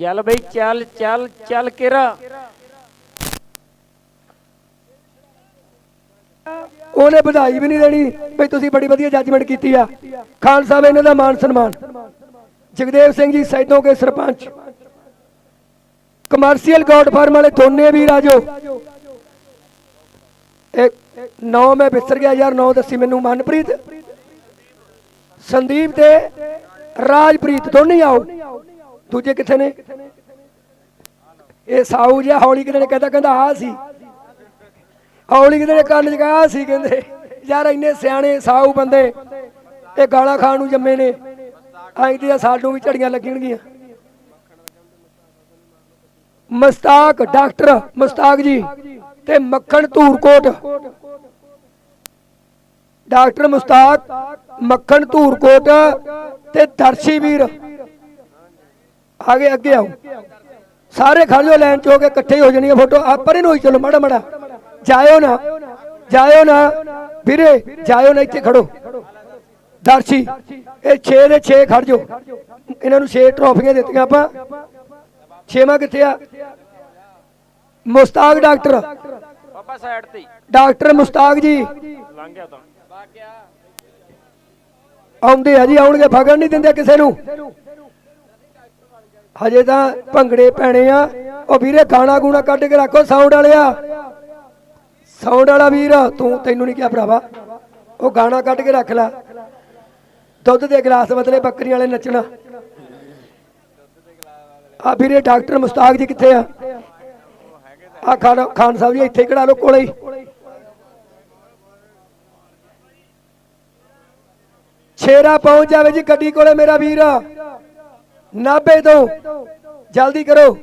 ਚੱਲ ਬਈ, ਚੱਲ ਚੱਲ ਚੱਲ ਕਿਰਾ। ਉਹਨੇ ਵਧਾਈ ਵੀ ਨਹੀਂ ਦੇਣੀ। ਵੀ ਤੁਸੀਂ ਬੜੀ ਵਧੀਆ ਜੱਜਮੈਂਟ ਕੀਤੀ ਆ। ਖਾਨ ਸਾਹਿਬ ਇਹਨਾਂ ਦਾ ਮਾਨ ਸਨਮਾਨ। ਜਗਦੇਵ ਸਿੰਘ ਜੀ ਸੈਦੋਂ ਕੇ ਸਰਪੰਚ। ਕਮਰਸ਼ੀਅਲ ਗੋਡ ਫਾਰਮ ਵਾਲੇ ਦੋਨੇ ਵੀ ਆਜੋ ਇੱਕ ਨੌ ਮੈਂ ਵਿਸਰ ਗਿਆ ਯਾਰ, ਨੌ ਦੱਸੀ ਮੈਨੂੰ ਮਨਪ੍ਰੀਤ। ਸੰਦੀਪ ਤੇ ਰਾਜਪ੍ਰੀਤ, ਦੋਨੇ ਆਓ। ਦੂਜੇ ਕਿੱਥੇ ਨੇ? ਇਹ ਸਾਊ ਜਿਹਾ ਹੌਲੀ ਕਿਤੇ ਨੇ ਕਹਿੰਦਾ ਕਹਿੰਦਾ ਆ ਸੀ। ਹੌਲੀ ਕਿਤੇ ਨੇ ਕੰਨ ਚ ਕਹਾ ਸੀ ਕਹਿੰਦੇ। ਯਾਰ ਇੰਨੇ ਸਿਆਣੇ ਸਾਊ ਬੰਦੇ, ਇਹ ਗਾਲਾਂ ਖਾਣ ਨੂੰ ਜੰਮੇ ਨੇ। ਆਈ ਤੇ ਸਾਨੂੰ ਵੀ ਝੜੀਆਂ ਲੱਗਣਗੀਆਂ। ਮਸਤਾਕ, ਡਾਕਟਰ ਮਸਤਾਕ ਜੀ ਤੇ ਮੱਖਣ ਧੂਰਕੋਟ। ਡਾਕਟਰ ਮੁਸਤਾਕ, ਮੱਖਣ ਧੂਰਕੋਟ ਤੇ ਦਰਸ਼ੀ ਵੀਰ। ਆਗੇ ਅੱਗੇ ਆਓ। ਸਾਰੇ ਖੜ ਜਾਓ ਲਾਈਨ ਚ ਹੋ ਕੇ ਇਕੱਠੇ ਹੀ ਜਾਣੀਆਂ ਫੋਟੋ। ਆ ਪਰੇ ਨੂੰ ਚਲੋ ਮਾੜਾ ਮਾੜਾ। ਜਾਇਓ ਨਾ ਜਾਇਓ ਨਾ। ਵੀਰੇ ਜਾਇਓ ਨਾ ਇੱਥੇ ਖੜੋ। ਦਰਸ਼ੀ ਇਹ 6 ਦੇ 6 ਖੜ ਜਾਓ। ਇਹਨਾਂ ਨੂੰ 6 ਟਰੋਫੀਆਂ ਦਿੱਤੀਆਂ ਆਪਾਂ। ਛੇਵਾਂ ਕਿੱਥੇ ਆ? ਮੁਸਤਾਕ ਡਾਕਟਰ। ਬਾਬਾ ਸਾਈਡ ਤੇ। ਡਾਕਟਰ ਮੁਸਤਾਕ ਜੀ। ਲੰਘ ਗਿਆ ਤਾਂ। ਆਉਂਦੇ ਆ ਜੀ ਆਉਣਗੇ ਫਗਣ ਨਹੀਂ ਦਿੰਦੇ ਕਿਸੇ ਨੂੰ। ਹਜੇ ਤਾਂ ਭੰਗੜੇ ਪੈਣੇ ਆ। ਉਹ ਵੀਰੇ ਗਾਣਾ ਗੂਣਾ ਕੱਢ ਕੇ ਰੱਖੋ ਸਾਊਂਡ ਵਾਲਿਆ। ਸਾਊਂਡ ਵਾਲਾ ਵੀਰ, ਤੂੰ ਤੈਨੂੰ ਨਹੀਂ ਕਿਹਾ ਭਰਾਵਾ। ਉਹ ਗਾਣਾ ਕੱਢ ਕੇ ਰੱਖ ਲੈ। ਦੁੱਧ ਦੇ ਗਲਾਸ ਬਦਲੇ ਬੱਕਰੀ ਵਾਲੇ ਨੱਚਣਾ। ਆ ਵੀਰੇ ਡਾਕਟਰ ਮੁਸਤਾਕ ਜੀ ਕਿੱਥੇ ਆ? ਆ ਖਾਨ ਖਾਨ ਸਾਹਿਬ ਜੀ ਇੱਥੇ ਕਢਾ ਖੜਾ ਲਓ ਕੋਲੇ ਹੀ। ਛੇਰਾ ਪਹੁੰਚ ਜਾਵੇ ਜੀ ਗੱਡੀ ਕੋਲੇ ਮੇਰਾ ਵੀਰ। ਨਾਭੇ ਤੋਂ। ਜਲਦੀ ਕਰੋ।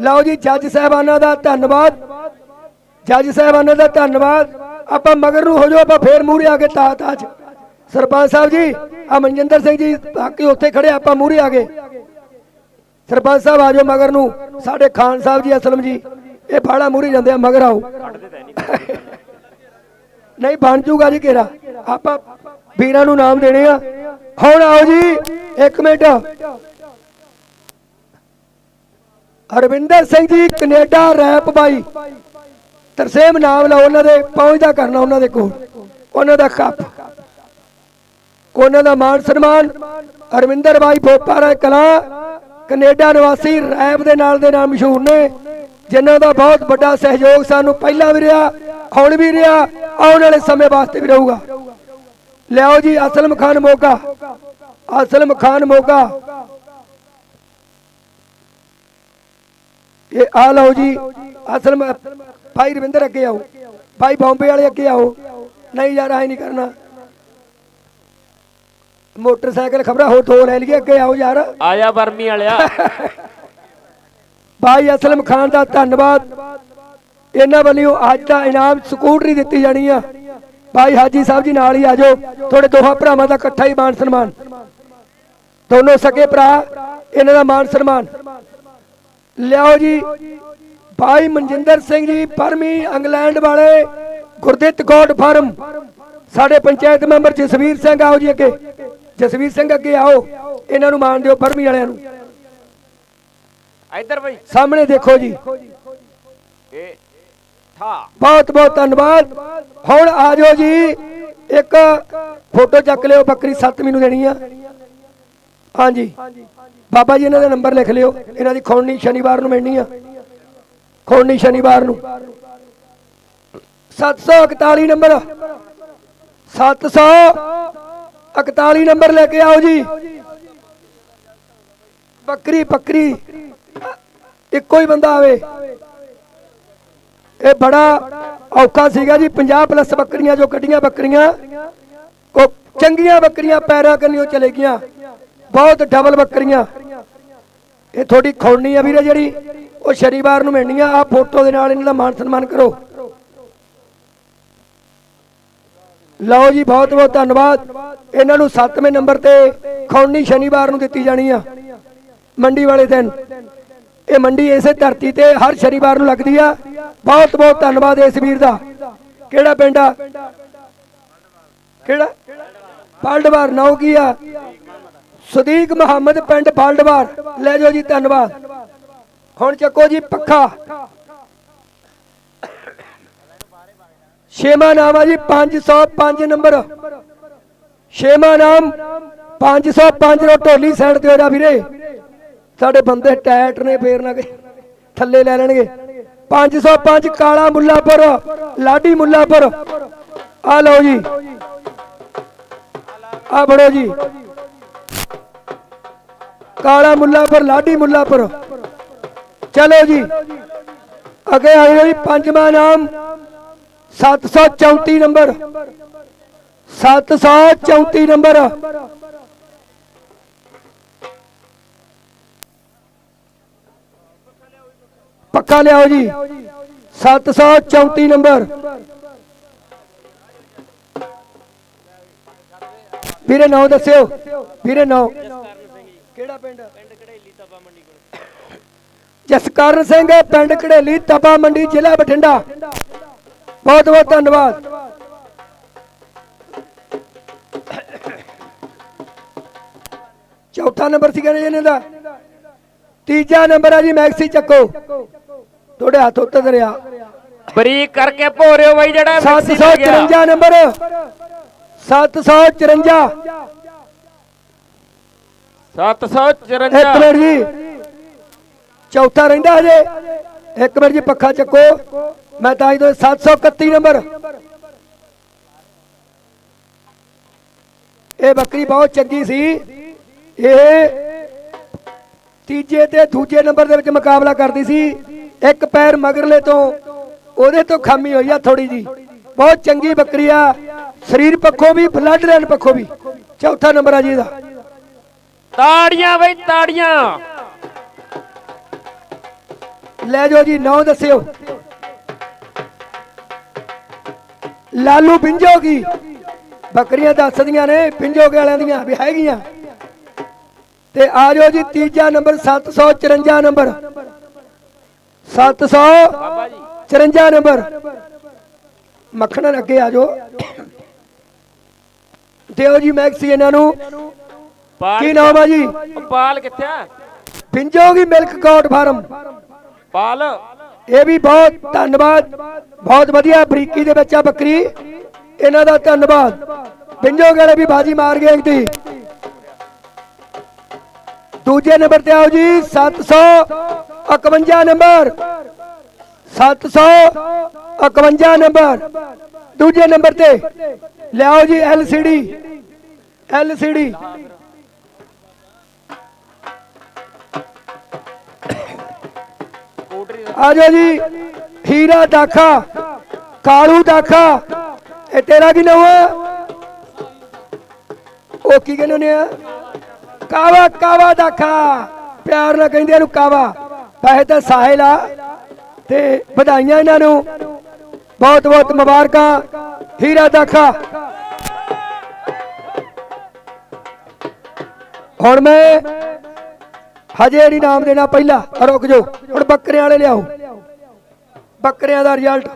ਲਓ ਜੀ, ਜੱਜ ਸਾਹਿਬਾਨਾਂ ਦਾ ਧੰਨਵਾਦ। ਜੱਜ ਸਾਹਿਬਾਨਾਂ ਦਾ ਧੰਨਵਾਦ। ਆਪਾਂ ਮਗਰ ਨੂੰ ਹੋ ਜਾਓ, ਆਪਾਂ ਫੇਰ ਮੂਹਰੇ ਆ ਕੇ ਤਾਤ ਅੱਜ ਸਰਪੰਚ ਸਾਹਿਬ ਜੀ ਆ ਮਨਜਿੰਦਰ ਸਿੰਘ ਜੀ, ਬਾਕੀ ਉੱਥੇ ਖੜੇ ਆਪਾਂ ਮੂਹਰੇ ਆ ਗਏ। ਸਰਪੰਚ ਸਾਹਿਬ, ਆ ਜਾਓ ਮਗਰ ਨੂੰ। ਸਾਡੇ ਖਾਨ ਸਾਹਿਬ ਜੀ, ਅਸਲਮ ਜੀ, ਇਹ ਫਾੜਾ ਮੂਹਰੇ ਜਾਂਦੇ ਆ, ਮਗਰ ਆਓ। ਨਹੀਂ, ਬਣ ਜੂਗਾ ਜੀ ਘੇਰਾ। ਆਪਾਂ ਵੀਰਾਂ ਨੂੰ ਨਾਮ ਦੇਣੇ ਆ। ਹੁਣ ਆਓ ਜੀ, ਇੱਕ minute. Arvinder Singh ji, Canada rap ਬਾਈ। ਤਰਸੇਮ ਨਾਮ ਲਾ ਉਹਨਾਂ ਦੇ, ਪਹੁੰਚਦਾ ਕਰਨਾ ਉਹਨਾਂ ਦੇ ਕੋਲ। ਉਹਨਾਂ ਦਾ ਕੱਪ ਉਹਨਾਂ ਦਾ ਮਾਨ ਸਨਮਾਨ। ਅਰਵਿੰਦਰ ਬਾਈ ਭੋਪਾਰਾ ਕਲਾ, ਕੈਨੇਡਾ ਨਿਵਾਸੀ ਰੈਪ ਦੇ ਨਾਲ ਦੇ ਨਾਮ ਮਸ਼ਹੂਰ ਨੇ, ਜਿਨ੍ਹਾਂ ਦਾ ਬਹੁਤ ਵੱਡਾ ਸਹਿਯੋਗ ਸਾਨੂੰ ਪਹਿਲਾਂ ਵੀ ਰਿਹਾ, ਹੁਣ ਵੀ ਰਿਹਾ, ਆਉਣ ਵਾਲੇ ਸਮੇਂ ਵਾਸਤੇ ਵੀ ਰਹੂਗਾ। ਲਿਆਓ ਜੀ, ਅਸਲਮ ਖਾਨ ਮੋਗਾ। ਅਸਲਮ ਖਾਨ ਮੋਗਾ। ਇਹ ਆ ਲਓ ਜੀ ਅਸਲਮ ਭਾਈ ਰਵਿੰਦਰ ਅੱਗੇ ਆਓ ਭਾਈ ਬੰਬੇ ਵਾਲੇ ਅੱਗੇ ਆਓ ਨਹੀਂ ਯਾਰ ਐ ਨਹੀਂ ਕਰਨਾ। ਮੋਟਰਸਾਈਕਲ ਖਬਰਾਂ ਹੋ ਦੋ ਲੈ ਲਈਏ ਅੱਗੇ ਆਓ ਯਾਰ। ਆਇਆ ਬਰਮੀ ਵਾਲਿਆ। ਭਾਈ ਅਸਲਮ ਖਾਨ ਦਾ ਧੰਨਵਾਦ। ਇਹਨਾਂ ਵੱਲੋਂ ਅੱਜ ਦਾ ਇਨਾਮ ਸਕੂਟਰੀ ਦਿੱਤੀ ਜਾਣੀ ਆ। ਭਾਈ ਹਾਜੀ ਸਾਹਿਬ ਜੀ ਨਾਲ ਹੀ ਆਜੋ ਤੁਹਾਡੇ ਦੋਹਾਂ ਭਰਾਵਾਂ ਦਾ ਇਕੱਠਾ ਹੀ ਮਾਨ ਸਨਮਾਨ। ਦੋਨੋਂ ਸਕੇ ਭਰਾ ਇਹਨਾਂ ਦਾ ਮਾਨ ਸਨਮਾਨ। ਲਿਆਓ ਜੀ। ਭਾਈ ਮਨਜਿੰਦਰ ਸਿੰਘ ਜੀ ਪਰਮੀ ਇੰਗਲੈਂਡ ਵਾਲੇ ਗੁਰਦਿੱਤ ਗੋਡ ਫਾਰਮ। ਸਾਡੇ ਪੰਚਾਇਤ ਮੈਂਬਰ ਜਸਵੀਰ ਸਿੰਘ ਆਓ ਜੀ ਅੱਗੇ। ਜਸਵੀਰ ਸਿੰਘ ਅੱਗੇ ਆਓ। ਇਹਨਾਂ ਨੂੰ ਮਾਣ ਦਿਓ ਪਰਮੀ ਵਾਲਿਆਂ ਨੂੰ। ਇੱਧਰ ਬਈ। ਸਾਹਮਣੇ ਦੇਖੋ ਜੀ। ਇਹ ਥਾ ਬਹੁਤ ਬਹੁਤ ਧੰਨਵਾਦ। ਹੁਣ ਆ ਜਾਓ ਜੀ। ਇੱਕ ਫੋਟੋ ਚੱਕ ਲਿਓ ਬੱਕਰੀ 7 ਮੈਨੂੰ ਦੇਣੀ ਆ। ਹਾਂਜੀ। ਬਾਬਾ ਜੀ, ਇਹਨਾਂ ਦਾ ਨੰਬਰ ਲਿਖ ਲਿਓ। ਇਹਨਾਂ ਦੀ ਖੌਣੀ ਸ਼ਨੀਵਾਰ ਨੂੰ ਮਿਲਣੀ ਆ। ਖੌਣੀ ਸ਼ਨੀਵਾਰ ਨੂੰ। 741 ਨੰਬਰ। 741 ਨੰਬਰ ਲੈ ਕੇ ਆਓ ਜੀ। ਬੱਕਰੀ ਬੱਕਰੀ। ਇੱਕੋ ਹੀ ਬੰਦਾ ਆਵੇ। ਇਹ ਬੜਾ ਔਖਾ ਸੀਗਾ ਜੀ। 50 ਪਲੱਸ ਬੱਕਰੀਆਂ ਜੋ ਕੱਢੀਆਂ ਬੱਕਰੀਆਂ ਉਹ ਚੰਗੀਆਂ ਬੱਕਰੀਆਂ ਪੈਰਾਂ ਕੰਨਿਓ ਚਲੇ ਗਈਆਂ। ਬਹੁਤ ਡਬਲ ਬੱਕਰੀਆਂ। ਇਹ ਥੋੜੀ ਖੌਣੀ ਆ ਵੀਰੇ ਜਿਹੜੀ, ਉਹ ਸ਼ਨੀਵਾਰ ਨੂੰ ਮਿਲਣੀ ਆ। ਆ ਫੋਟੋ ਦੇ ਨਾਲ ਇਹਨਾਂ ਦਾ ਮਾਨ ਸਨਮਾਨ ਕਰੋ। ਲਓ ਜੀ, ਬਹੁਤ ਬਹੁਤ ਧੰਨਵਾਦ। ਇਹਨਾਂ ਨੂੰ 7ਵੇਂ ਨੰਬਰ ਤੇ ਖੌਣੀ ਸ਼ਨੀਵਾਰ ਨੂੰ ਦਿੱਤੀ ਜਾਣੀ ਆ। ਮੰਡੀ ਵਾਲੇ ਦਿਨ। ਇਹ ਮੰਡੀ ਇਸੇ ਧਰਤੀ ਤੇ ਹਰ ਸ਼ਨੀਵਾਰ ਨੂੰ ਲੱਗਦੀ ਆ। ਬਹੁਤ ਬਹੁਤ ਧੰਨਵਾਦ ਇਸ ਵੀਰ ਦਾ। ਕਿਹੜਾ ਪਿੰਡ ਆ? ਕਿਹੜਾ? ਫਾਲਡਵਾਰ ਨਾਉ ਕੀ ਆ? ਸਦੀਕ ਮੁਹੰਮਦ ਪਿੰਡ ਫਲਡਵਾਰ ਲੈ ਜਾਓ ਜੀ, ਧੰਨਵਾਦ। ਹੁਣ ਚੱਕੋ ਜੀ ਪੱਖਾ। ਛੇਵਾਂ ਨਾਮ ਆ ਜੀ 505 ਨੰਬਰ। ਛੇਵਾਂ ਨਾਮ 505 ਰੋ ਢੋਲੀ ਸਾਈਡ ਤੇ ਹੋ ਜਾ ਵੀਰੇ। ਸਾਡੇ ਬੰਦੇ ਟੈਟ ਨੇ, ਫੇਰ ਨਾ ਕਿ ਥੱਲੇ ਲੈ ਲੈਣਗੇ। 505 ਕਾਲਾ ਮੁੱਲਾਪੁਰ, ਲਾਡੀ ਮੁੱਲਾਪੁਰ। ਆ ਲਓ ਜੀ। ਆ ਬੜੋ ਜੀ। ਕਾਲਾ ਮੁੱਲਾਪੁਰ, ਲਾਡੀ ਮੁੱਲਾਪੁਰ। ਚਲੋ ਜੀ। ਅੱਗੇ ਆਇਓ ਜੀ, ਪੰਜਵਾਂ ਨਾਮ 734 ਨੰਬਰ। 734 ਨੰਬਰ। ਪੱਕਾ ਲਿਆਓ ਜੀ। 734 ਨੰਬਰ। ਵੀਰੇ ਨਾਮ ਦੱਸਿਓ। ਵੀਰੇ ਨਾਮ ਕਿਹੜਾ ਪਿੰਡ? ਜਸਕਰਨ ਸਿੰਘ ਪਿੰਡ ਕੜੇਲੀ ਤਪਾ ਮੰਡੀ ਜ਼ਿਲ੍ਹਾ ਬਠਿੰਡਾ। ਬਹੁਤ ਬਹੁਤ ਧੰਨਵਾਦ। ਚੌਥਾ ਨੰਬਰ ਸੀਗਾ ਜੀ ਇਹਨਾਂ ਦਾ। ਤੀਜਾ ਨੰਬਰ ਆ ਜੀ ਮੈਕਸੀ ਚੱਕੋ। ਤੁਹਾਡੇ ਹੱਥ ਉੱਤੇ ਦਰਿਆ ਬਰੀਕ ਕਰਕੇ ਭੋਰਿਓ ਬਾਈ ਜਿਹੜਾ ਮਿਕਸੀ ਲੈ ਗਿਆ। 754 ਨੰਬਰ। 754 754 ਇੱਕ ਮਿੰਟ ਜੀ। ਚੌਥਾ ਰਹਿੰਦਾ ਹਜੇ। ਇੱਕ ਮਿੰਟ ਜੀ, ਪੱਖਾ ਚੱਕੋ। ਮੈਂ ਤਾਂ ਜੀ 731 ਨੰਬਰ। ਇਹ ਬੱਕਰੀ ਬਹੁਤ ਚੰਗੀ ਸੀ। ਇਹ ਤੀਜੇ ਤੇ ਦੂਜੇ ਨੰਬਰ ਦੇ ਵਿੱਚ ਮੁਕਾਬਲਾ ਕਰਦੀ ਸੀ। ਇੱਕ ਪੈਰ ਮਗਰਲੇ ਤੋਂ, ਉਹਦੇ ਤੋਂ ਖਾਮੀ ਹੋਈ ਆ ਥੋੜੀ ਜੀ ਬਹੁਤ ਚੰਗੀ ਬੱਕਰੀ ਆ। ਸਰੀਰ ਪੱਖੋਂ ਵੀ ਬਲੱਡ ਲਾਈਨ ਪੱਖੋਂ ਵੀ। ਚੌਥਾ ਨੰਬਰ ਆ ਜੀ ਇਹਦਾ। ਤਾੜੀਆਂ ਬਈ ਤਾੜੀਆਂ। ਲੈ ਜਾਓ ਜੀ ਨਾਂ ਦੱਸਿਓ। ਲਾਲੂ ਪਿੰਜੋਗੀ ਬੱਕਰੀਆਂ ਦੱਸਦੀਆਂ ਨੇ ਪਿੰਜੋਗੇ ਵਾਲਿਆਂ ਦੀਆਂ ਵੀ ਹੈਗੀਆਂ। ਤੇ ਆ ਜਾਓ ਜੀ ਤੀਜਾ ਨੰਬਰ 754 ਨੰਬਰ। 754 ਨੰਬਰ। ਮੱਖਣ ਅੱਗੇ ਆ ਜਾਓ। ਦਿਓ ਜੀ ਮੈਕਸੀ ਇਹਨਾਂ ਨੂੰ। ਪਾਲ ਕੀ ਨਾਮ ਆ ਜੀ? ਪਾਲ ਕਿੱਥੇ ਆ? Pinjogi milk cow farm. Pal. ਇਹ ਵੀ ਬਹੁਤ ਧੰਨਵਾਦ ਬਹੁਤ ਵਧੀਆ ਬਰੀਕੀ ਦੇ ਵਿੱਚ ਆ ਬੱਕਰੀ। ਇਹਨਾਂ ਦਾ ਧੰਨਵਾਦ। ਪਿੰਜੋ ਵਾਲੇ ਵੀ ਬਾਜੀ ਮਾਰ ਗਏ ਦੀ। ਦੂਜੇ ਨੰਬਰ ਤੇ ਆਓ ਜੀ 751 ਨੰਬਰ। 751 ਨੰਬਰ। ਦੂਜੇ ਨੰਬਰ ਤੇ ਲਿਆਓ ਜੀ ਐਲਸੀਡੀ ਐਲਸੀਡੀ ਸਕੂਟਰੀ ਜੀ। ਹੀਰਾ ਦਾਖਾ, ਕਾਲੂ ਦਾਖਾ। ਇਹ ਤੇਰਾ ਕੀ ਨਾਮ ਹੈ ਉਹ ਕੀ ਕਹਿੰਦੇ ਨੇ ਕਾਵਾ ਕਾਵਾ ਦਾਖਾ। ਪਿਆਰ ਨਾਲ ਕਹਿੰਦੇ ਇਹਨੂੰ ਕਾਵਾ। ਵੈਸੇ ਤਾਂ ਸਾਹਿਲ ਆ ਤੇ ਵਧਾਈਆਂ ਇਹਨਾਂ ਨੂੰ। ਬਹੁਤ ਬਹੁਤ ਮੁਬਾਰਕਾਂ। ਹੀਰਾ ਦਾਖਾ। ਹੁਣ ਮੈਂ ਹਜੇ ਨਹੀਂ ਨਾਮ ਦੇਣਾ ਪਹਿਲਾਂ। ਰੁਕ ਜਾਓ ਹੁਣ ਬੱਕਰਿਆਂ ਵਾਲੇ ਲਿਆਓ। ਬੱਕਰਿਆਂ ਦਾ ਰਿਜ਼ਲਟ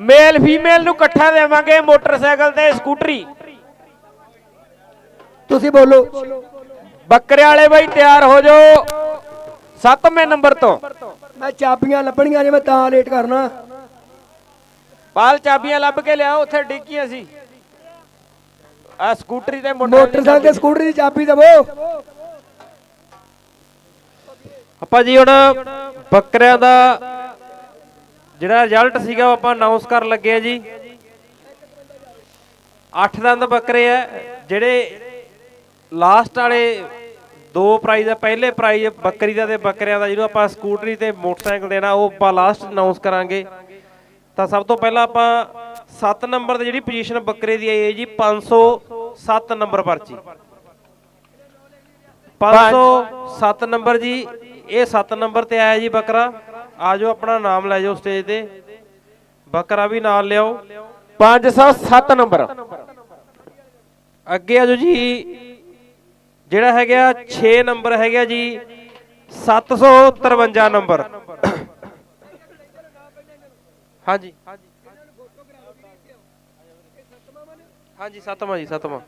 ਮੇਲ ਫੀਮੇਲ ਨੂੰ ਇਕੱਠਾ ਦੇਵਾਂਗੇ ਮੋਟਰਸਾਈਕਲ ਤੇ ਸਕੂਟਰੀ। ਤੁਸੀਂ ਬੋਲੋ। ਬੱਕਰੇ ਵਾਲੇ ਬਾਈ ਤਿਆਰ ਹੋ ਜਾਓ ਸੱਤਵੇਂ ਨੰਬਰ ਤੋਂ। ਮੈਂ ਚਾਬੀਆਂ ਲੱਭਣੀਆਂ ਜੇ ਮੈਂ ਤਾਂ ਲੇਟ ਕਰਨਾ। ਪਾਲ ਚਾਬੀਆਂ ਲੱਭ ਕੇ ਲਿਆਓ ਉੱਥੇ ਡਿੱਗੀਆਂ ਸੀ। ਆ ਸਕੂਟਰੀ ਤੇ ਮੋਟਰ ਮੋਟਰਸਾਈਕਲ ਤੇ ਸਕੂਟਰ ਦੀ ਚਾਬੀ ਦਵੋ। ਆਪਾਂ ਜੀ ਹੁਣ ਬੱਕਰਿਆਂ ਦਾ ਜਿਹੜਾ ਰਿਜ਼ਲਟ ਸੀਗਾ ਉਹ ਆਪਾਂ ਅਨਾਉਂਸ ਕਰਨ ਲੱਗੇ ਆ ਜੀ। 8 ਦੰਦ ਬੱਕਰੇ ਆ, ਜਿਹੜੇ ਲਾਸਟ ਵਾਲੇ ਦੋ ਪ੍ਰਾਈਜ਼ ਆ, ਪਹਿਲੇ ਪ੍ਰਾਈਜ਼ ਬੱਕਰੀ ਦਾ ਤੇ ਬੱਕਰਿਆਂ ਦਾ, ਜਿਹਨੂੰ ਆਪਾਂ ਸਕੂਟਰੀ ਤੇ ਮੋਟਰਸਾਈਕਲ ਦੇਣਾ, ਉਹ ਆਪਾਂ ਲਾਸਟ ਅਨਾਉਂਸ ਕਰਾਂਗੇ। ਤਾਂ ਸਭ ਤੋਂ ਪਹਿਲਾਂ ਆਪਾਂ 7 ਨੰਬਰ ਦੀ ਜਿਹੜੀ ਪੋਜੀਸ਼ਨ ਬੱਕਰੇ ਦੀ ਆਈ ਹੈ ਜੀ 507 ਨੰਬਰ ਪਰਚੀ। 507 ਨੰਬਰ ਜੀ ਇਹ 7 ਨੰਬਰ ਤੇ ਆਇਆ ਜੀ ਬੱਕਰਾ। ਆ ਜਾਓ ਆਪਣਾ ਨਾਮ ਲੈ ਜਾਓ ਸਟੇਜ ਤੇ। ਬੱਕਰਾ ਵੀ ਨਾਲ ਲਿਆਓ। 507 ਨੰਬਰ। ਅੱਗੇ ਆ ਜਾਓ ਜੀ। ਜਿਹੜਾ ਹੈਗਾ 6 ਨੰਬਰ ਹੈਗਾ ਜੀ। 753 ਨੰਬਰ। ਹਾਂਜੀ। ਹਾਂਜੀ ਸੱਤਵਾਂ ਜੀ ਸੱਤਵਾਂ।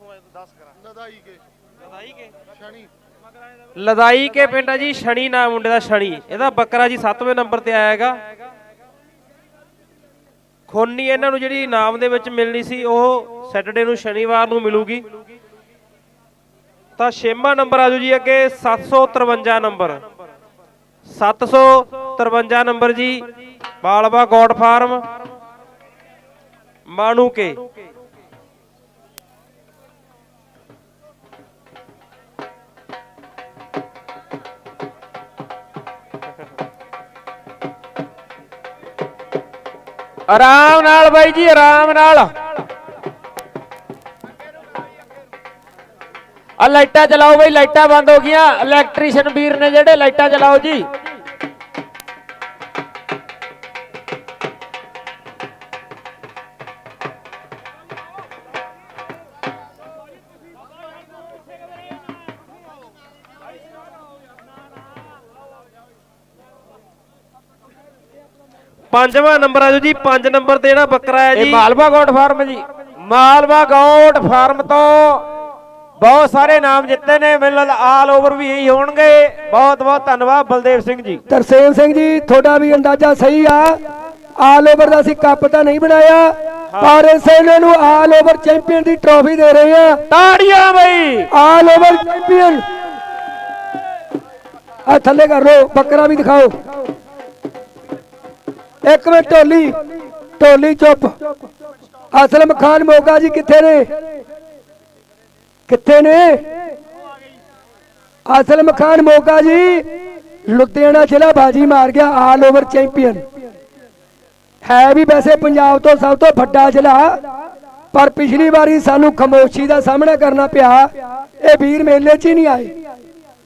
ਕਿੱਥੋਂ ਆਏ 10 ਕਰਾਂ। ਲਦਾਈ ਕੇ। ਲਦਾਈ ਕੇ? ਸ਼ਨੀ ਲਦਾਈ ਕੇ ਪਿੰਡ ਆ ਜੀ ਸ਼ਨੀ ਨਾਮ ਮੁੰਡੇ ਦਾ ਸ਼ਨੀ ਇਹਦਾ ਬੱਕਰਾ ਜੀ 7ਵੇਂ ਨੰਬਰ ਤੇ ਆਇਆ ਹੈਗਾ ਖੋਨੀ ਇਹਨਾਂ ਨੂੰ ਜਿਹੜੀ ਨਾਮ ਦੇ ਵਿੱਚ ਮਿਲਣੀ ਸੀ ਉਹ ਸੈਟਰਡੇ ਨੂੰ ਸ਼ਨੀਵਾਰ ਨੂੰ ਮਿਲੂਗੀ। ਤਾਂ ਛੇਵਾਂ ਨੰਬਰ ਆਜੋ ਜੀ ਅੱਗੇ 753 ਨੰਬਰ। 753 ਨੰਬਰ ਜੀ ਬਾਲਵਾ ਗੋਡ ਫਾਰਮ ਮਾਣੂ ਕੇ। ਆਰਾਮ ਨਾਲ ਬਾਈ ਜੀ, ਆਰਾਮ ਨਾਲ। ਆ ਲਾਈਟਾਂ ਚਲਾਓ ਬਾਈ, ਲਾਈਟਾਂ ਬੰਦ ਹੋ ਗਈਆਂ। ਇਲੈਕਟ੍ਰੀਸ਼ੀਅਨ ਵੀਰ ਨੇ ਜਿਹੜੇ ਲਾਈਟਾਂ ਚਲਾਓ ਜੀ। ਪੰਜਵਾਂ ਨੰਬਰ ਆਜੋ ਜੀ 5 ਨੰਬਰ ਤੇ ਜਿਹੜਾ ਬੱਕਰਾ ਹੈ ਇਹ ਜੀ। ਮਾਲਵਾ ਗੋਟ ਫਾਰਮ ਜੀ। ਮਾਲਵਾ ਗੋਟ ਫਾਰਮ ਤੋਂ ਬਹੁਤ ਸਾਰੇ ਨਾਮ ਜਿੱਤੇ ਨੇ ਲੱਗਦਾ ਆਲ ਓਵਰ ਵੀ ਇਹੀ ਹੋਣਗੇ। ਬਹੁਤ ਬਹੁਤ ਧੰਨਵਾਦ ਬਲਦੇਵ ਸਿੰਘ ਜੀ। ਤਰਸੇਮ ਸਿੰਘ ਜੀ ਤੁਹਾਡਾ ਵੀ ਅੰਦਾਜ਼ਾ ਸਹੀ ਆ। ਆਲ ਓਵਰ ਦਾ ਅਸੀਂ ਕੱਪ ਤਾਂ ਨਹੀਂ ਬਣਾਇਆ ਪਰ ਇਸੇ ਇਹਨਾਂ ਨੂੰ ਆਲ ਓਵਰ ਚੈਂਪੀਅਨ ਦੀ ਟਰੋਫੀ ਦੇ ਰਹੇ ਆ। ਤਾੜੀਆਂ ਬਈ। All over champion. ਆ ਥੱਲੇ ਕਰ ਲੋ ਬੱਕਰਾ ਵੀ ਦਿਖਾਓ। ਇੱਕ ਮਿੰਟ ਢੋਲੀ ਢੋਲੀ ਚੁੱਪ। ਅਸਲਮ ਖਾਨ ਮੋਗਾ ਜੀ ਕਿੱਥੇ ਨੇ? ਕਿੱਥੇ ਨੇ? ਅਸਲਮ ਖਾਨ ਮੋਗਾ ਜੀ, ਲੁਧਿਆਣਾ ਜ਼ਿਲ੍ਹਾ ਬਾਜੀ ਮਾਰ ਗਿਆ ਆਲ ਓਵਰ ਚੈਂਪੀਅਨ ਹੈ ਵੀ ਵੈਸੇ ਪੰਜਾਬ ਤੋਂ ਸਭ ਤੋਂ ਵੱਡਾ ਜ਼ਿਲ੍ਹਾ, ਪਰ ਪਿਛਲੀ ਵਾਰੀ ਸਾਨੂੰ ਖਮੋਸ਼ੀ ਦਾ ਸਾਹਮਣਾ ਕਰਨਾ ਪਿਆ। ਇਹ ਵੀਰ ਮੇਲੇ 'ਚ ਹੀ ਨਹੀਂ ਆਏ।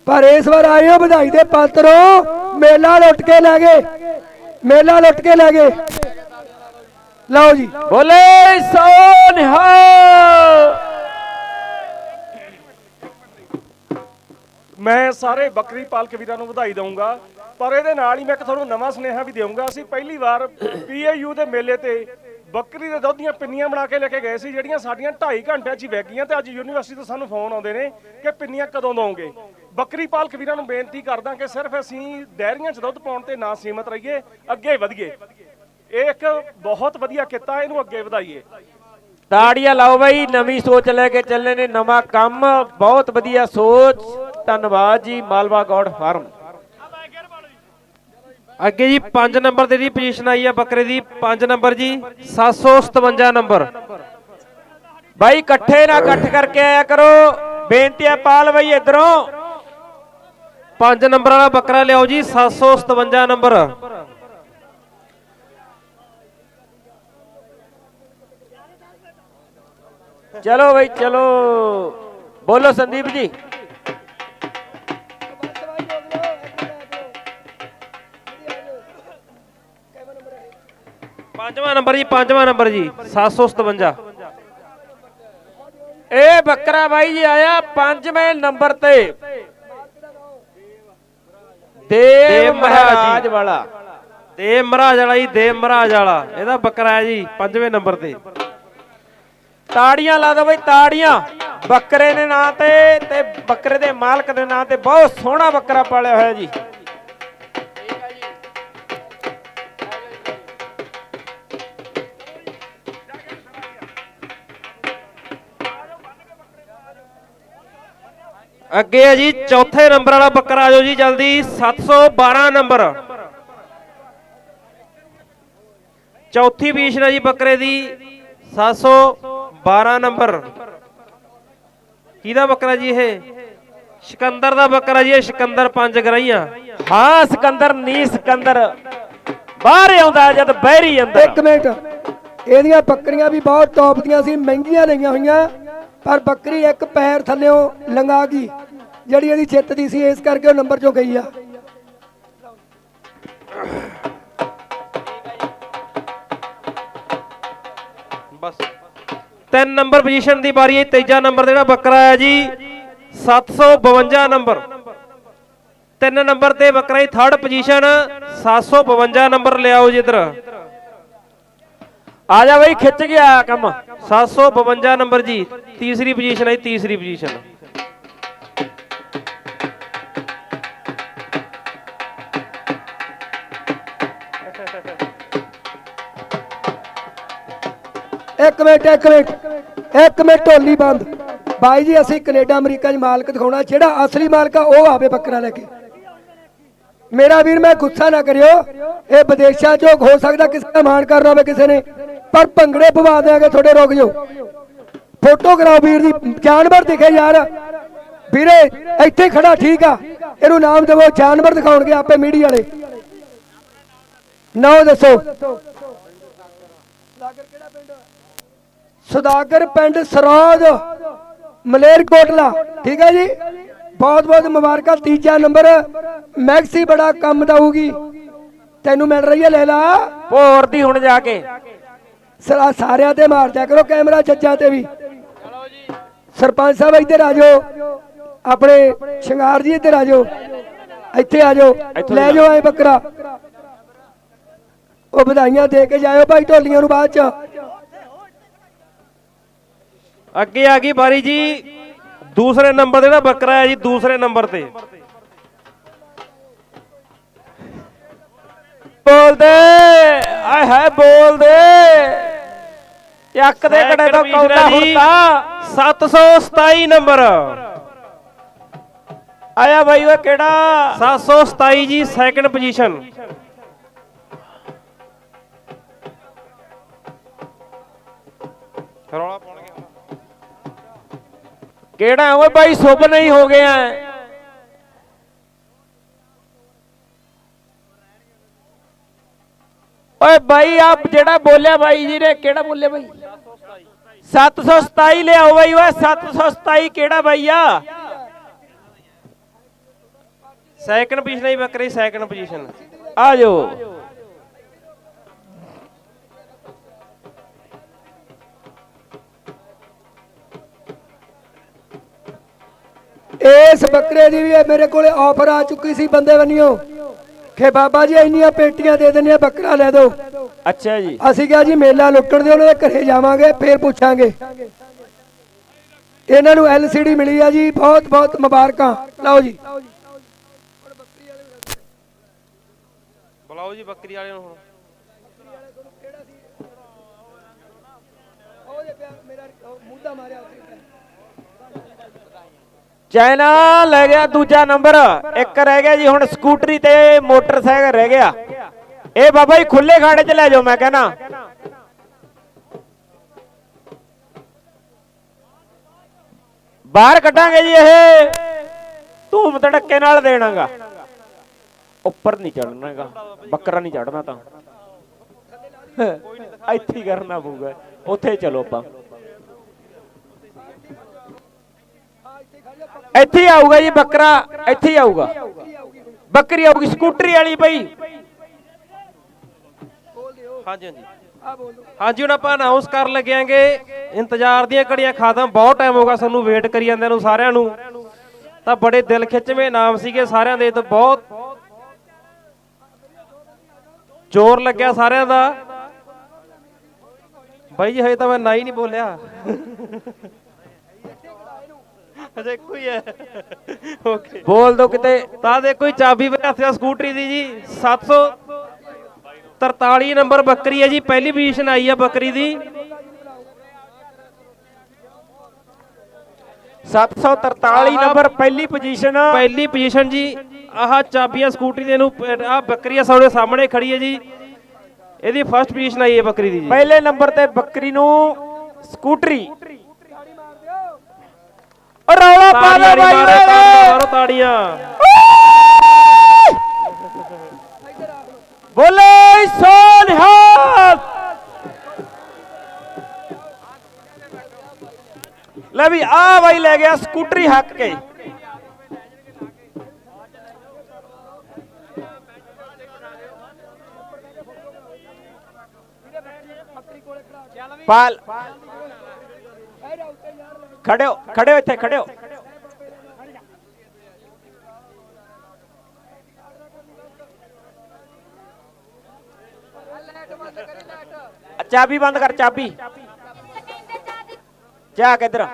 ਪਰ ਇਸ ਵਾਰ ਆਏ ਹੋ, ਵਧਾਈ ਦੇ ਪਾਤਰੋ। ਮੇਲਾ ਲੁੱਟ ਕੇ ਲੈ ਗਏ। ਮੇਲਾ ਲੁੱਟ ਕੇ ਲੈ ਗਏ। ਲਓ ਜੀ। ਬੋਲੇ ਸੋ ਨਿਹਾਲ ਮੈਂ ਸਾਰੇ ਬੱਕਰੀ ਪਾਲਕ ਵੀਰਾਂ ਨੂੰ ਵਧਾਈ ਦਊਂਗਾ ਪਰ ਇਹਦੇ ਨਾਲ ਹੀ ਮੈਂ ਇੱਕ ਤੁਹਾਨੂੰ ਨਵਾਂ ਸੁਨੇਹਾ ਵੀ ਦੇਵਾਂਗਾ ਅਸੀਂ ਪਹਿਲੀ ਵਾਰ ਪੀਏਯੂ ਦੇ ਮੇਲੇ ਤੇ ਬੱਕਰੀ ਦੇ ਦੁੱਧ ਦੀਆਂ ਪਿੰਨੀਆਂ ਬਣਾ ਕੇ ਲੈ ਕੇ ਗਏ ਸੀ, ਜਿਹੜੀਆਂ ਸਾਡੀਆਂ 2.5 ਘੰਟਿਆਂ 'ਚ ਹੀ ਵਿਕ ਗਈਆਂ ਤੇ ਅੱਜ ਯੂਨੀਵਰਸਿਟੀ ਤੋਂ ਸਾਨੂੰ ਫੋਨ ਆਉਂਦੇ ਨੇ ਕਿ ਪਿੰਨੀਆਂ ਕਦੋਂ ਦੋਗੇ ਬੱਕਰੀ ਪਾਲਕ ਵੀਰਾਂ ਨੂੰ ਬੇਨਤੀ ਕਰਦਾ ਕਿ ਸਿਰਫ ਅਸੀਂ ਡੈਰੀਆਂ 'ਚ ਦੁੱਧ ਪਾਉਣ ਤੇ ਨਾ ਸੀਮਤ ਰਹੀਏ, ਅੱਗੇ ਵਧੀਏ। ਇਹ ਇੱਕ ਬਹੁਤ ਵਧੀਆ ਕਿੱਤਾ, ਇਹਨੂੰ ਅੱਗੇ ਵਧਾਈਏ। ਤਾੜੀਆਂ ਲਾਓ ਬਾਈ, ਨਵੀਂ ਸੋਚ ਲੈ ਕੇ ਚੱਲੇ ਨੇ, ਨਵਾਂ ਕੰਮ, ਬਹੁਤ ਵਧੀਆ ਸੋਚ। ਧੰਨਵਾਦ ਜੀ, ਮਾਲਵਾ ਗੋਡ ਫਾਰਮ। ਅੱਗੇ ਜੀ 5 ਨੰਬਰ ਤੇ ਦੀ ਪੋਜੀਸ਼ਨ ਆਈ ਆ ਬੱਕਰੇ ਦੀ 5 ਨੰਬਰ ਜੀ 757 ਨੰਬਰ। ਬਾਈ, ਇਕੱਠੇ ਨਾ ਇਕੱਠ ਕਰਕੇ ਆਇਆ ਕਰੋ। ਬੇਨਤੀ ਹੈ ਪਾਲ ਬਾਈ ਇਧਰੋਂ। 5 ਨੰਬਰ ਵਾਲਾ ਬੱਕਰਾ ਲਿਆਓ ਜੀ 757 ਨੰਬਰ। ਚਲੋ ਬਾਈ, ਚਲੋ। ਬੋਲੋ ਸੰਦੀਪ ਜੀ। ਪੰਜਵਾਂ ਨੰਬਰ ਜੀ ਪੰਜਵਾਂ ਨੰਬਰ ਜੀ 757 ਇਹ ਬੱਕਰਾ ਬਾਈ ਜੀ ਆਇਆ ਪੰਜਵੇਂ ਨੰਬਰ ਤੇ। ਦੇਵ। ਮਹਾਰਾਜ। ਵਾਲਾ। ਦੇਵ ਮਹਾਰਾਜ ਵਾਲਾ ਜੀ ਦੇਵ ਮਹਾਰਾਜ ਵਾਲਾ। ਇਹਦਾ ਬੱਕਰਾ ਹੈ ਜੀ ਪੰਜਵੇਂ ਨੰਬਰ ਤੇ। ਤਾੜੀਆਂ ਲਾ ਦੋ ਬਈ ਤਾੜੀਆਂ। ਬੱਕਰੇ ਦੇ ਨਾਂ ਤੇ ਤੇ ਬੱਕਰੇ ਦੇ ਮਾਲਕ ਦੇ ਨਾਂ ਤੇ ਬਹੁਤ ਸੋਹਣਾ ਬੱਕਰਾ ਪਾਲਿਆ ਹੋਇਆ ਜੀ। ਅੱਗੇ ਹੈ ਜੀ, ਚੌਥੇ ਨੰਬਰ ਵਾਲਾ ਬੱਕਰਾ ਆਜੋ ਜੀ, ਜਲਦੀ 712 ਨੰਬਰ। ਚੌਥੀ ਪੀਸ਼ ਹੈ ਜੀ ਬੱਕਰੇ ਦੀ 712 ਨੰਬਰ। ਕਿਹਦਾ ਬੱਕਰਾ ਜੀ ਇਹ? ਸਿਕੰਦਰ ਦਾ ਬੱਕਰਾ ਜੀ, ਇਹ ਸਿਕੰਦਰ ਪੰਜ ਗਰਾਈਆਂ। ਹਾਂ, ਸਿਕੰਦਰ ਨੀ ਸਿਕੰਦਰ। ਬਾਹਰ ਆਉਂਦਾ, ਜਦ ਬਹਿਰੀ ਅੰਦਰ। ਇੱਕ ਮਿੰਟ। ਇਹਦੀਆਂ ਬੱਕਰੀਆਂ ਵੀ ਬਹੁਤ ਟੌਪ ਦੀਆਂ ਸੀ, ਮਹਿੰਗੀਆਂ ਲਈਆਂ ਹੋਈਆਂ, ਪਰ ਬੱਕਰੀ ਇੱਕ ਪੈਰ ਥੱਲਿਓਂ ਲੰਗਾ ਗਈ। ਜਿਹੜੀ ਇਹਦੀ ਚਿੱਤ ਦੀ ਸੀ, ਇਸ ਕਰਕੇ ਉਹ ਨੰਬਰ ਚੋਂ ਗਈ ਆ। ਬਸ। ਤਿੰਨ ਨੰਬਰ ਪੋਜੀਸ਼ਨ ਦੀ ਵਾਰੀ ਹੈ, ਤੀਜਾ ਨੰਬਰ ਜਿਹੜਾ ਬੱਕਰਾ ਹੈ ਜੀ 752 ਨੰਬਰ। ਤਿੰਨ ਨੰਬਰ ਤੇ ਬੱਕਰਾ ਜੀ ਥਰਡ ਪੋਜੀਸ਼ਨ 752 ਨੰਬਰ ਲਿਆਓ ਜੀ ਇਧਰ। ਆ ਜਾ ਬਈ, ਖਿੱਚ ਗਿਆ ਕੰਮ। 752 ਨੰਬਰ ਜੀ, ਤੀਸਰੀ ਪੋਜੀਸ਼ਨ ਹੈ ਤੀਸਰੀ ਪੋਜੀਸ਼ਨ ਇੱਕ ਮਿੰਟ ਇੱਕ ਮਿੰਟ ਇੱਕ ਮਿੰਟ ਢੋਲੀ ਬੰਦ। ਬਾਈ ਜੀ, ਅਸੀਂ ਕੈਨੇਡਾ, ਅਮਰੀਕਾ 'ਚ ਮਾਲਕ ਦਿਖਾਉਣਾ। ਜਿਹੜਾ ਅਸਲੀ ਮਾਲਕ ਆ, ਉਹ ਆਵੇ ਬੱਕਰਾ ਲੈ ਕੇ। ਮੇਰਾ ਵੀਰ, ਮੈਂ ਗੁੱਸਾ ਨਾ ਕਰਿਓ। ਇਹ ਵਿਦੇਸ਼ਾਂ 'ਚ ਹੋ ਸਕਦਾ ਕਿਸੇ ਦਾ ਮਾਣ ਕਰਨਾ ਹੋਵੇ ਕਿਸੇ ਨੇ। ਪਰ ਭੰਗੜੇ ਪਵਾ ਦੇਾਂਗੇ ਤੁਹਾਡੇ ਰੁਕ ਜਾਓ। ਫੋਟੋ ਕਰਾਓ ਵੀਰ ਦੀ। ਜਾਨਵਰ ਦਿਖੇ ਯਾਰ। ਵੀਰੇ, ਇੱਥੇ ਖੜਾ, ਠੀਕ ਆ। ਇਹਨੂੰ ਨਾਮ ਦੇਵੋ, ਜਾਨਵਰ ਦਿਖਾਉਣਗੇ ਆਪੇ ਮੀਡੀਆ ਵਾਲੇ। ਨਾਮ ਦੱਸੋ। ਸੁਦਾਗਰ ਪਿੰਡ ਸਰੋਜ ਮਲੇਰਕੋਟਲਾ ਠੀਕ ਹੈ ਜੀ? ਬਹੁਤ ਬਹੁਤ ਮੁਬਾਰਕਾਂ। ਤੀਜਾ ਨੰਬਰ ਮੈਕਸੀ ਬੜਾ ਕੰਮ ਦਊਗੀ। ਤੈਨੂੰ ਮਿਲ ਰਹੀ ਹੈ ਲੈਲਾ? ਭੋਰ ਦੀ ਹੁਣ ਜਾ ਕੇ। ਸਰਾ ਸਾਰਿਆਂ ਤੇ ਮਾਰ ਦਿਆ ਕਰੋ ਕੈਮਰਾ ਜੱਜਾਂ ਤੇ ਵੀ। ਸਰਪੰਚ ਸਾਹਿਬ ਇੱਧਰ ਆ ਜਾਓ। ਆਪਣੇ ਸ਼ਿੰਗਾਰ ਜੀ ਇੱਧਰ ਆ ਜਾਓ। ਇੱਥੇ ਆ ਜਾਓ। ਲੈ ਜਾਓ ਐ ਬੱਕਰਾ। ਉਹ ਵਧਾਈਆਂ ਦੇ ਕੇ ਜਾਇਓ ਭਾਈ ਢੋਲੀਆਂ ਨੂੰ ਬਾਅਦ ਚ। ਅੱਗੇ ਆ ਗਈ ਬਾਰੀ ਜੀ। ਦੂਸਰੇ ਨੰਬਰ ਤੇ ਨਾ ਬੱਕਰਾ ਹੈ ਜੀ ਦੂਸਰੇ ਨੰਬਰ ਤੇ। ਬੋਲ ਦੇ। ਆਏ ਹਾਏ ਬੋਲ ਦੇ। ਇੱਕ ਦੇ ਕੜੇ ਤੋਂ ਕੌਡਾ ਹੁੰਦਾ। 727 ਨੰਬਰ। ਆਇਆ ਬਾਈ ਓਏ ਕਿਹੜਾ? 727 ਜੀ ਸੈਕੰਡ ਪੋਜੀਸ਼ਨ ਰੌਲਾ ਕਿਹੜਾ ਓਏ ਬਾਈ ਸੁਭ ਨਹੀਂ ਹੋ ਗਿਆ? ਓਏ ਬਾਈ ਆਪ ਜਿਹੜਾ ਬੋਲਿਆ ਬਾਈ ਜੀ ਨੇ ਕਿਹੜਾ ਬੋਲਿਆ ਬਾਈ? 727 ਲਿਆਓ ਬਾਈ ਓਏ 727 ਕਿਹੜਾ ਬਾਈ ਆ? ਸੈਕੰਡ ਪੋਜੀਸ਼ਨ ਹੈ ਬੱਕਰੇ ਸੈਕੰਡ ਪੋਜੀਸ਼ਨ ਆ ਜਾਓ। ਇਸ ਬੱਕਰੇ ਦੀ ਵੀ ਇਹ ਮੇਰੇ ਕੋਲੇ ਆਫਰ ਆ ਚੁੱਕੀ ਸੀ ਬੰਦੇ ਬੰਨਿਓ ਕਿ ਬਾਬਾ ਜੀ ਇੰਨੀਆਂ ਪੇਟੀਆਂ ਦੇ ਦਿੰਦੇ ਆ ਬੱਕਰਾ ਲੈ ਦਿਓ ਅੱਛਾ ਜੀ। ਅਸੀਂ ਕਿਹਾ ਜੀ ਮੇਲਾ ਲੁੱਟਣ ਦੇ ਉਹਨਾਂ ਦੇ ਘਰੇ ਜਾਵਾਂਗੇ ਫੇਰ ਪੁੱਛਾਂਗੇ। ਇਹਨਾਂ ਨੂੰ ਐਲਸੀਡੀ ਮਿਲੀ ਆ ਜੀ ਬਹੁਤ ਬਹੁਤ ਮੁਬਾਰਕਾਂ। ਲਓ ਜੀ। ਬੁਲਾਓ ਜੀ ਬੱਕਰੀ ਵਾਲੇ ਨੂੰ ਹੁਣ। ਚਾਈਨਾ ਲੈ ਗਿਆ ਦੂਜਾ ਨੰਬਰ। ਇੱਕ ਰਹਿ ਗਿਆ ਜੀ, ਹੁਣ ਸਕੂਟਰੀ ਤੇ ਮੋਟਰਸਾਈਕਲ ਰਹਿ ਗਿਆ। ਇਹ ਬਾਬਾ ਜੀ ਖੁੱਲੇ ਖਾੜੇ 'ਚ ਲੈ ਜਾਓ, ਮੈਂ ਕਹਿੰਦਾ ਬਾਹਰ ਕੱਢਾਂਗੇ ਜੀ ਇਹ। ਧੂਮ ਧੜੱਕੇ ਨਾਲ ਦੇਣਾਗਾ। ਉੱਪਰ ਨਹੀਂ ਚੜਨਾਗਾ ਬੱਕਰਾ ਨਹੀਂ ਚੜਨਾ ਤਾਂ। ਇੱਥੇ ਕਰਨਾ ਪਊਗਾ। ਉੱਥੇ ਚਲੋ ਆਪਾਂ। ਇੱਥੇ ਆਊਗਾ ਜੀ ਬੱਕਰਾ, ਇੱਥੇ ਆਊਗਾ। ਬੱਕਰੀ ਆਊਗੀ, ਸਕੂਟਰੀ ਵਾਲੀ ਬਈ। ਹਾਂਜੀ ਹਾਂਜੀ। ਹਾਂਜੀ, ਹੁਣ ਆਪਾਂ ਅਨਾਉਂਸ ਕਰਨ ਲੱਗਿਆਂਗੇ ਇੰਤਜ਼ਾਰ ਦੀਆਂ ਘੜੀਆਂ ਖਾਤਮ ਬਹੁਤ ਟਾਈਮ ਹੋ ਗਿਆ ਸਾਨੂੰ ਵੇਟ ਕਰੀ ਜਾਂਦਿਆਂ ਨੂੰ ਸਾਰਿਆਂ ਨੂੰ। ਤਾਂ ਬੜੇ ਦਿਲ ਖਿੱਚਵੇਂ ਨਾਮ ਸੀਗੇ ਸਾਰਿਆਂ ਦੇ, ਤਾਂ ਬਹੁਤ ਜ਼ੋਰ ਲੱਗਿਆ ਸਾਰਿਆਂ ਦਾ। ਬਾਈ ਜੀ, ਹਜੇ ਤਾਂ ਮੈਂ ਨਾ ਹੀ ਨਹੀਂ ਬੋਲਿਆ। ਇੱਕੋ ਹੀ ਹੈ। ਓਕੇ। ਬੋਲ ਦੋ ਕਿਤੇ। ਤਾਂ ਦੇਖੋ ਜੀ ਚਾਬੀ ਮੇਰੇ ਹੱਥ 'ਚ ਆ ਸਕੂਟਰੀ ਦੀ ਜੀ 743 ਨੰਬਰ ਬੱਕਰੀ ਹੈ ਜੀ ਪਹਿਲੀ ਪੋਜੀਸ਼ਨ ਆਈ ਆ ਬੱਕਰੀ ਦੀ। 743 ਨੰਬਰ ਪਹਿਲੀ ਪੋਜੀਸ਼ਨ ਪਹਿਲੀ ਪੋਜੀਸ਼ਨ ਜੀ ਆਹ ਚਾਬੀਆਂ ਸਕੂਟਰੀ ਦੇ ਨੂੰ ਆਹ ਬੱਕਰੀ ਆ ਸਾਡੇ ਸਾਹਮਣੇ ਖੜੀ ਹੈ ਜੀ। ਇਹਦੀ ਫਰਸਟ ਪੋਜੀਸ਼ਨ ਆਈ ਹੈ ਬੱਕਰੀ ਦੀ ਜੀ। ਪਹਿਲੇ ਨੰਬਰ ਤੇ ਬੱਕਰੀ ਨੂੰ ਸਕੂਟਰੀ। ਓ ਰੌਲਾ ਪਾ ਦੇ ਬਾਈ ਮਾਰੋ, ਓਏ। ਤਾੜੀਆਂ ਮਾਰੋ ਤਾੜੀਆਂ। ਬੋਲੇ ਸੋਨਿਹਾਲ ਲੈ ਵੀ ਆ ਬਾਈ ਲੈ ਗਿਆ ਸਕੂਟਰੀ ਹੱਕ ਕੇ। ਪਾਲ ਖੜਿਓ ਖੜਿਓ ਇੱਥੇ ਖੜੇ ਹੋ ਚਾਬੀ ਬੰਦ ਕਰ, ਚਾਬੀ। ਜਾ ਕਿੱਧਰ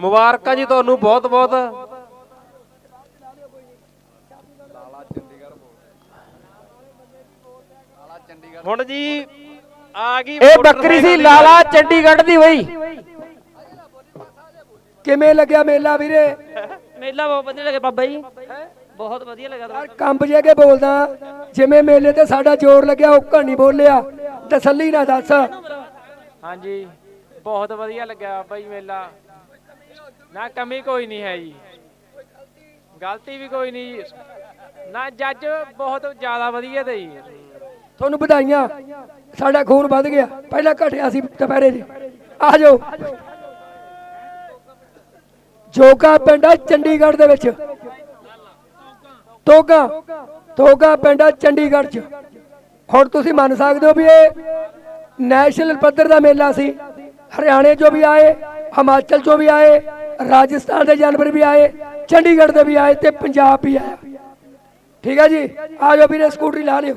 ਮੁਬਾਰਕਾਂ ਜੀ ਤੁਹਾਨੂੰ ਬਹੁਤ ਬਹੁਤ ਹੁਣ ਜੀ ਆ ਗਈ ਇਹ ਬੱਕਰੀ ਸੀ ਲਾਲਾ ਚੰਡੀਗੜ੍ਹ ਦੀ ਬਈ। ਕਿਵੇਂ ਲੱਗਿਆ ਮੇਲਾ ਵੀਰੇ? ਮੇਲਾ ਬਹੁਤ ਵਧੀਆ ਲੱਗਿਆ ਬਾਬਾ ਜੀ। ਬਹੁਤ ਵਧੀਆ ਲੱਗਾ ਯਾਰ ਕੰਬ ਜੇ ਕੇ ਬੋਲਦਾ ਜਿਵੇਂ ਮੇਲੇ ਤੇ ਸਾਡਾ ਜ਼ੋਰ ਲੱਗਿਆ ਉਹ ਨਹੀਂ ਬੋਲਿਆ। ਤਸੱਲੀ ਨਾ ਦੱਸ। ਹਾਂਜੀ ਬਹੁਤ ਵਧੀਆ ਲੱਗਿਆ ਬਾਬਾ ਜੀ ਮੇਲਾ। ਨਾ ਕਮੀ ਕੋਈ ਨਹੀਂ ਹੈ ਜੀ। ਗਲਤੀ ਵੀ ਕੋਈ ਨਹੀਂ। ਜੀ। ਨਾ ਜੱਜ ਬਹੁਤ ਜ਼ਿਆਦਾ ਵਧੀਆ ਤੇ ਜੀ। ਤੁਹਾਨੂੰ ਵਧਾਈਆਂ। ਸਾਡਾ ਖੂਨ ਵੱਧ ਗਿਆ। ਪਹਿਲਾਂ ਘਟਿਆ ਸੀ ਦੁਪਹਿਰੇ ਜੀ। ਆ ਜਾਓ। ਜੋਗਾ ਪਿੰਡ ਆ ਚੰਡੀਗੜ੍ਹ ਦੇ ਵਿੱਚ। ਤੋਗਾ। ਤੋਗਾ ਪਿੰਡ ਆ ਚੰਡੀਗੜ੍ਹ ਚ। ਹੁਣ ਤੁਸੀਂ ਮੰਨ ਸਕਦੇ ਹੋ ਵੀ ਇਹ ਨੈਸ਼ਨਲ ਪੱਧਰ ਦਾ ਮੇਲਾ ਸੀ। ਹਰਿਆਣੇ ਚੋਂ ਵੀ ਆਏ, ਹਿਮਾਚਲ ਚੋਂ ਵੀ ਆਏ, ਰਾਜਸਥਾਨ ਦੇ ਜਾਨਵਰ ਵੀ ਆਏ, ਚੰਡੀਗੜ੍ਹ ਦੇ ਵੀ ਆਏ ਤੇ ਪੰਜਾਬ ਵੀ ਆਇਆ। ਠੀਕ ਹੈ ਜੀ? ਆ ਜਾਓ ਵੀਰੇ, ਸਕੂਟਰੀ ਲਾ ਲਿਓ।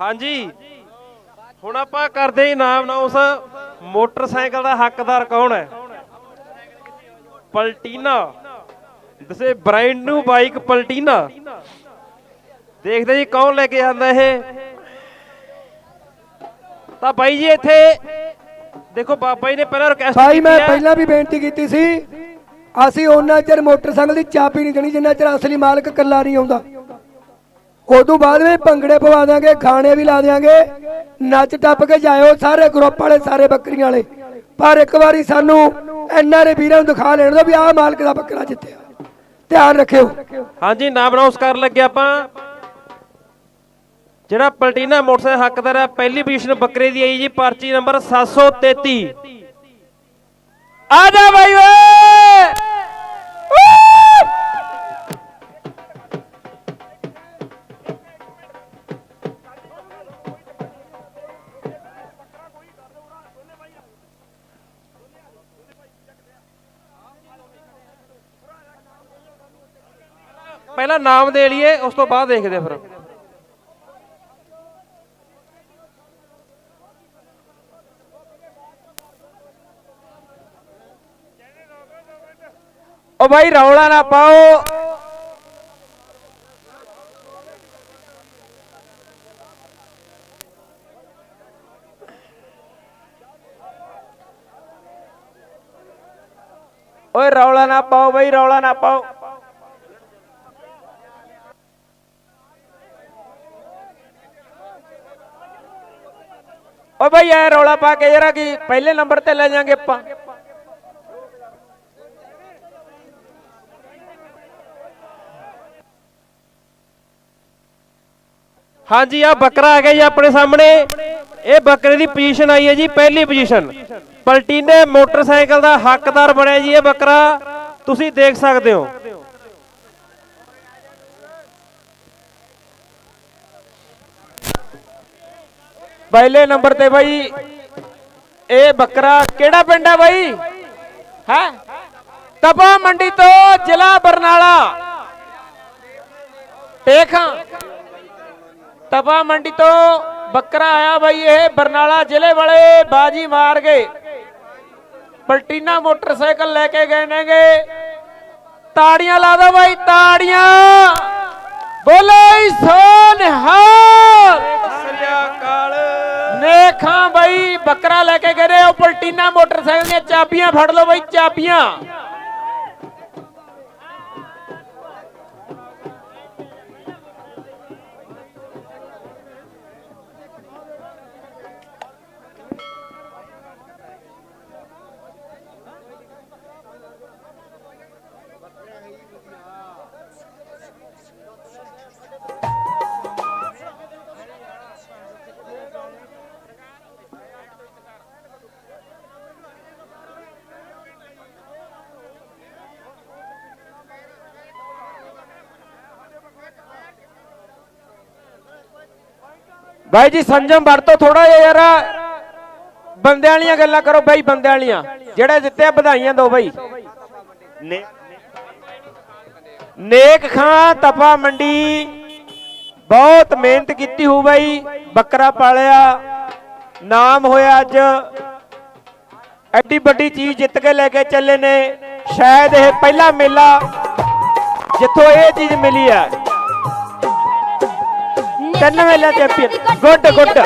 ਹਾਂਜੀ। ਹੁਣ ਆਪਾਂ ਕਰਦੇ ਹਾਂ ਇਨਾਮ ਨਾ ਉਸ ਮੋਟਰਸਾਈਕਲ ਦਾ ਹੱਕਦਾਰ ਕੌਣ ਹੈ? ਪਲਟੀਨਾ। ਦਸੇ ਬ੍ਰਾਂਡ ਨੂੰ ਬਾਈਕ ਪਲਟੀਨਾ। ਦੇਖਦੇ ਜੀ ਕੌਣ ਲੈ ਕੇ ਆਂਦਾ ਇਹ। ਤਾਂ ਬਾਈ ਜੀ ਇੱਥੇ ਦੇਖੋ ਬਾਬਾ ਜੀ ਨੇ ਪਹਿਲਾਂ ਰਿਕਵੈਸਟ ਭਾਈ ਮੈਂ ਪਹਿਲਾਂ ਵੀ ਬੇਨਤੀ ਕੀਤੀ ਸੀ। ਅਸੀਂ ਉਹਨਾਂ ਚਿਰ ਮੋਟਰਸਾਈਕਲ ਦੀ ਚਾਬੀ ਨਹੀਂ ਦੇਣੀ ਜਿੰਨਾ ਚਿਰ ਅਸਲੀ ਮਾਲਕ ਇਕੱਲਾ ਨਹੀਂ ਆਉਂਦਾ। ਉਦੋਂ ਬਾਅਦ ਵਿੱਚ ਭੰਗੜੇ ਪਵਾ ਦਾਂਗੇ ਖਾਣੇ ਵੀ ਲਾ ਦਿਆਂਗੇ। ਨੱਚ ਟੱਪ ਕੇ ਜਾਇਓ ਸਾਰੇ ਗਰੁੱਪ ਵਾਲੇ, ਸਾਰੇ ਬੱਕਰੀਆਂ ਵਾਲੇ। ਪਰ ਇੱਕ ਵਾਰੀ ਸਾਨੂੰ ਐਨਆਰਏ ਵੀਰਾਂ ਨੂੰ ਦਿਖਾ ਲੈਣ ਦਿਓ ਵੀ ਆਹ ਮਾਲਕ ਦਾ ਬੱਕਰਾ ਜਿੱਤਿਆ। ਧਿਆਨ ਰੱਖਿਓ। ਹਾਂਜੀ, ਨਾਮ ਅਨਾਉਂਸ ਕਰਨ ਲੱਗੇ ਆਪਾਂ। ਜਿਹੜਾ ਪਲਟੀਨਾ ਮੋਟਰਸਾਈਕਲ ਹੱਕਦਾਰ ਹੈ, ਪਹਿਲੀ ਪੋਜੀਸ਼ਨ ਬੱਕਰੇ ਦੀ ਆਈ ਜੀ ਪਰਚੀ ਨੰਬਰ 733 ਆ ਜਾ ਬਾਈ ਓਏ! ਪਹਿਲਾਂ ਨਾਮ ਦੇ ਲਈਏ, ਉਸ ਤੋਂ ਬਾਅਦ ਦੇਖਦੇ ਫਿਰ। ਉਹ ਬਾਈ, ਰੌਲਾ ਨਾ ਪਾਓ। ਓਏ, ਰੌਲਾ ਨਾ ਪਾਓ ਬਾਈ, ਰੌਲਾ ਨਾ ਪਾਓ। ਓ ਬਾਈ ਐ ਰੌਲਾ ਪਾ ਕੇ ਜਰਾ ਕੀ ਪਹਿਲੇ ਨੰਬਰ ਤੇ ਲੈ ਜਾਾਂਗੇ ਆਪਾਂ। ਹਾਂਜੀ ਆ ਬੱਕਰਾ ਆ ਗਿਆ ਜੀ ਆਪਣੇ ਸਾਹਮਣੇ। ਇਹ ਬੱਕਰੇ ਦੀ ਪੋਜੀਸ਼ਨ ਆਈ ਹੈ ਜੀ, ਪਹਿਲੀ ਪੋਜੀਸ਼ਨ ਪਲਟੀਨੇ ਮੋਟਰਸਾਈਕਲ ਦਾ ਹੱਕਦਾਰ ਬਣਿਆ ਜੀ ਇਹ ਬੱਕਰਾ। ਤੁਸੀਂ ਦੇਖ ਸਕਦੇ ਹੋ। ਪਹਿਲੇ ਨੰਬਰ ਤੇ ਬਾਈ, ਇਹ ਬੱਕਰਾ ਕਿਹੜਾ ਪਿੰਡ ਹੈ ਬਾਈ? ਹੈ? ਤਪਾ ਮੰਡੀ ਤੋਂ ਜ਼ਿਲ੍ਹਾ ਬਰਨਾਲਾ। ਟੇਖਾਂ ਤਪਾ ਮੰਡੀ ਤੋਂ ਬੱਕਰਾ ਆਇਆ ਬਾਈ, ਇਹ ਬਰਨਾਲਾ ਜ਼ਿਲ੍ਹੇ ਵਾਲੇ ਬਾਜੀ ਮਾਰ ਗਏ। ਪਲਟੀਨਾ ਮੋਟਰਸਾਈਕਲ ਲੈ ਕੇ ਗਏ ਨੇਗੇ। ਤਾੜੀਆਂ ਲਾ ਦੋ ਬਾਈ, ਤਾੜੀਆਂ। ਬੋਲੇ ਸੋ ਨਿਹਾਲ ਸ੍ਰੀ ਅਕਾਲ ਨੇਖਾਂ ਬਈ, ਬੱਕਰਾ ਲੈ ਕੇ ਗਏ ਨੇ, ਉਹ ਪਲਟੀਨਾ ਮੋਟਰਸਾਈਕਲ ਦੀਆਂ ਚਾਬੀਆਂ ਫੜ ਲਓ ਬਈ, ਚਾਬੀਆਂ। ਬਾਈ ਜੀ ਸੰਜਮ ਵਰਤੋ ਥੋੜਾ ਜਿਹਾ ਯਾਰ। ਬੰਦਿਆਂ ਵਾਲੀਆਂ ਗੱਲਾਂ ਕਰੋ ਬਾਈ ਬੰਦਿਆਂ ਵਾਲੀਆਂ। ਜਿਹੜੇ ਜਿੱਤੇ ਵਧਾਈਆਂ ਦਿਓ ਬਾਈ। ਨੇਕ ਖਾਂ ਤਪਾ ਮੰਡੀ। ਬਹੁਤ ਮਿਹਨਤ ਕੀਤੀ ਹੋ ਬਾਈ ਬੱਕਰਾ ਪਾਲਿਆ। ਨਾਮ ਹੋਇਆ ਅੱਜ। ਐਡੀ ਵੱਡੀ ਚੀਜ਼ ਜਿੱਤ ਕੇ ਲੈ ਕੇ ਚੱਲੇ ਨੇ। ਸ਼ਾਇਦ ਇਹ ਪਹਿਲਾ ਮੇਲਾ ਜਿੱਥੋਂ ਇਹ ਚੀਜ਼ ਮਿਲੀ ਆ ਤਿੰਨ ਮੇਲਾ ਚੈਂਪੀਅਨ ਗੁੱਡ ਗੁੱਡ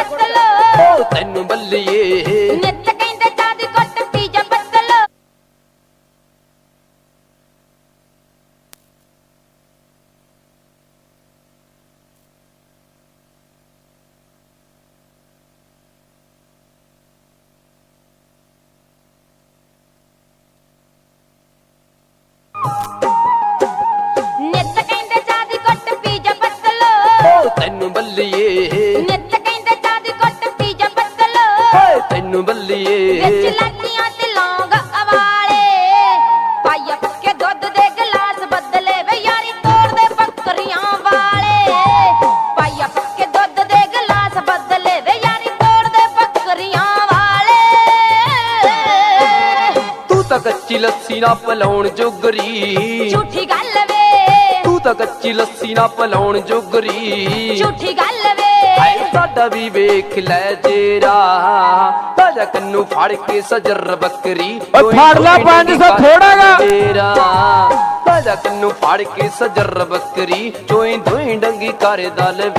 ਨਾ ਪਲਾਉਣ ਜੋਗਰੀ। ਝੂਠੀ ਗੱਲ ਹਾਏ ਵੇ ਸਾਡਾ ਵੀ ਵੇਖ ਲੈ ਜੇਰਾ। ਤਾਜਾ ਕੰਨੂ ਫੜ ਕੇ ਸਜਰ ਬੱਕਰੀ। ਓਏ ਫੜ ਲੈ 500 ਥੋੜਾ ਗਾ। ਤੇਰਾ। ਤਾਜਾ ਕੰਨੂ ਫੜ ਕੇ ਸਜਰ ਬੱਕਰੀ। ਚੋਈ ਦੋਈ ਡੰਗੀ ਕਰ ਦਲ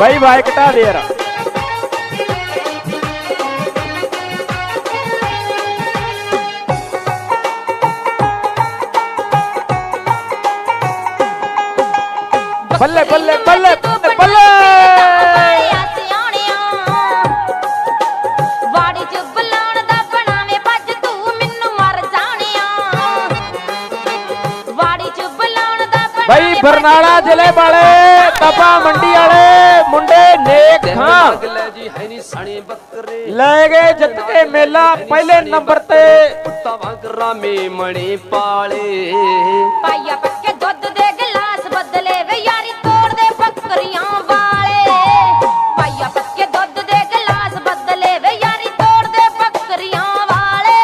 ਬਾਈ ਵਾਏ ਘਟਾ ਦੇ ਯਾਰ। ਬੱਲੇ ਬੱਲੇ ਬੱਲੇ ਬੱਲੇ ਬੱਲੇ। ਵਾੜੀ ਚ ਗਏ ਜਿੱਤ ਕੇ ਮੇਲਾ ਪਹਿਲੇ ਨੰਬਰ ਤੇ। ਪੁੱਤਾਂ ਵਾਂਗ ਰਾਮੇ ਮਣੇ ਪਾਲੇ। ਪਾਈਆ ਪੱਕੇ ਦੁੱਧ ਦੇ ਗਲਾਸ ਬਦਲੇ ਵੇ ਯਾਰੀ ਤੋੜ ਦੇ ਬੱਕਰੀਆਂ ਵਾਲੇ। ਪਾਈਆ ਪੱਕੇ ਦੁੱਧ ਦੇ ਗਲਾਸ ਬਦਲੇ ਵੇ ਯਾਰੀ ਤੋੜ ਦੇ ਬੱਕਰੀਆਂ ਵਾਲੇ।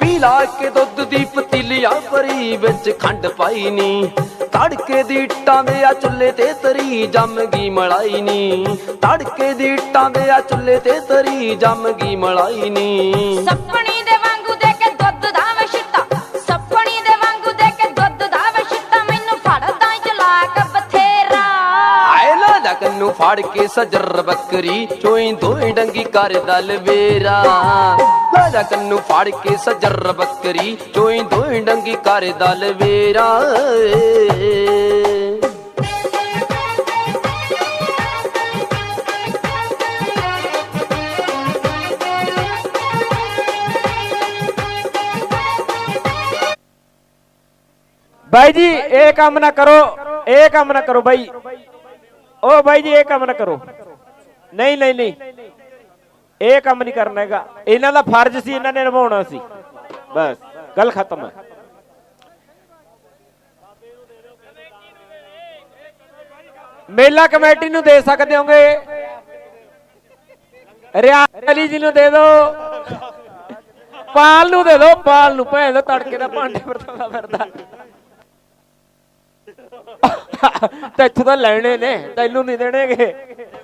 ਪੀ ਲਾ ਕੇ ਦੁੱਧ ਦੀ ਪਤੀਲੀਆਂ ਭਰੀ ਵਿੱਚ ਖੰਡ ਪਾਈ ਨੀ। ਤੜਕੇ ਦੀ ਇੱਟਾਂ ਦੇ ਆ ਚੁੱਲ੍ਹੇ ਤੇ ਤਰੀ ਜੰਮ ਗਈ ਮਲਾਈ ਨੀ। ਤੜਕੇ ਦੀ ਇੱਟਾਂ ਦੇ ਆ ਚੁੱਲ੍ਹੇ ਤੇ ਤਰੀ ਜੰਮ ਗਈ ਮਲਾਈ ਨੀ। ਸੱਪਣੀ ਫੜ ਕੇ ਸਜਰ ਬੱਕਰੀ ਚੋਈ ਦੋਈ ਡੰਗੀ ਕਰ ਦਲ ਵੇਰਾ ਲਾਲਾ ਕੰਨੂ ਫੜ ਕੇ ਸਜਰ ਬੱਕਰੀ ਚੋਈ ਦੋਈ ਡੰਗੀ ਕਰ ਦਲ ਵੇਰਾ ਬਾਈ ਜੀ ਇਹ ਕੰਮ ਨਾ ਕਰੋ ਇਹ ਕੰਮ ਨਾ ਕਰੋ ਬਾਈ ਓ ਬਾਈ ਜੀ, ਇਹ ਕੰਮ ਨਾ ਕਰੋ। ਨਹੀਂ ਨਹੀਂ ਨਹੀਂ। ਇਹ ਕੰਮ ਨਹੀਂ ਕਰਨਾ ਹੈਗਾ। ਇਹਨਾਂ ਦਾ ਫਰਜ਼ ਸੀ, ਇਹਨਾਂ ਨੇ ਨਿਭਾਉਣਾ ਸੀ। ਬਸ, ਗੱਲ ਖਤਮ ਹੈ। ਮੇਲਾ ਕਮੇਟੀ ਨੂੰ ਦੇ ਸਕਦੇ ਹੋਗੇ? ਰਿਆਜ਼ ਅਲੀ ਜੀ ਨੂੰ ਦੇ ਦਿਓ ਪਾਲ ਨੂੰ ਦੇ ਦਿਓ ਪਾਲ ਨੂੰ। ਭੈਣ ਦਾ ਤੜਕੇ ਦਾ ਭਾਂਡੇ ਵਰਤਾਉਂਦਾ ਫਿਰਦਾ। ਤੇ ਇੱਥੋਂ ਤਾਂ ਲੈਣੇ ਨੇ ਤੈਨੂੰ ਨਹੀਂ ਦੇਣਗੇ।